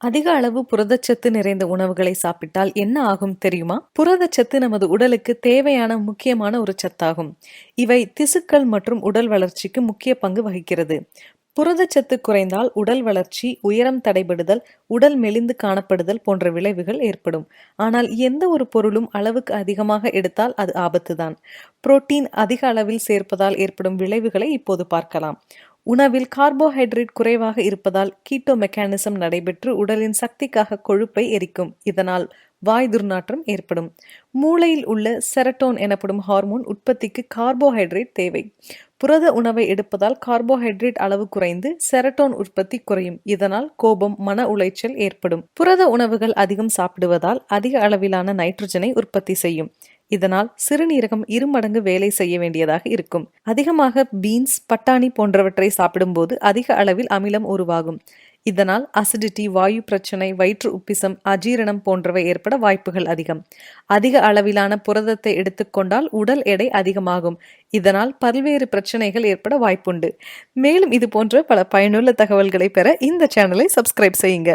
அதிக அளவு புரதச்சத்து நிறைந்த உணவுகளை சாப்பிட்டால் என்ன ஆகும் தெரியுமா? புரதச்சத்து நமது உடலுக்கு தேவையான முக்கியமான ஒரு சத்தாகும். இவை திசுக்கள் மற்றும் உடல் வளர்ச்சிக்கு முக்கிய பங்கு வகிக்கிறது. புரதச்சத்து குறைந்தால் உடல் வளர்ச்சி உயரம் தடைபடுதல் உடல் மெலிந்து காணப்படுதல் போன்ற விளைவுகள் ஏற்படும். ஆனால் எந்த ஒரு பொருளும் அளவுக்கு அதிகமாக எடுத்தால் அது ஆபத்துதான். புரோட்டீன் அதிக அளவில் சேர்ப்பதால் ஏற்படும் விளைவுகளை இப்போது பார்க்கலாம். உணவில் கார்போஹைட்ரேட் குறைவாக இருப்பதால் கீட்டோ மெக்கானிசம் நடைபெற்று உடலின் சக்திக்காக கொழுப்பை எரிக்கும். இதனால் வாய் துர்நாற்றம் ஏற்படும். மூளையில் உள்ள செரட்டோன் எனப்படும் ஹார்மோன் உற்பத்திக்கு கார்போஹைட்ரேட் தேவை. புரத உணவை எடுப்பதால் கார்போஹைட்ரேட் அளவு குறைந்து செரட்டோன் உற்பத்தி குறையும். இதனால் கோபம் மன உளைச்சல் ஏற்படும். புரத உணவுகள் அதிகம் சாப்பிடுவதால் அதிக அளவிலான நைட்ரஜனை உற்பத்தி செய்யும். இதனால் சிறுநீரகம் இருமடங்கு வேலை செய்ய வேண்டியதாக இருக்கும். அதிகமாக பீன்ஸ் பட்டாணி போன்றவற்றை சாப்பிடும்போது அதிக அளவில் அமிலம் உருவாகும். இதனால் அசிடிட்டி வாயு பிரச்சனை வயிற்று உப்பிசம் அஜீரணம் போன்றவை ஏற்பட வாய்ப்புகள் அதிகம். அதிக அளவிலான புரதத்தை எடுத்துக்கொண்டால் உடல் எடை அதிகமாகும். இதனால் பல்வேறு பிரச்சனைகள் ஏற்பட வாய்ப்புண்டு. மேலும் இது போன்ற பல பயனுள்ள தகவல்களை பெற இந்த சேனலை சப்ஸ்கிரைப் செய்யுங்க.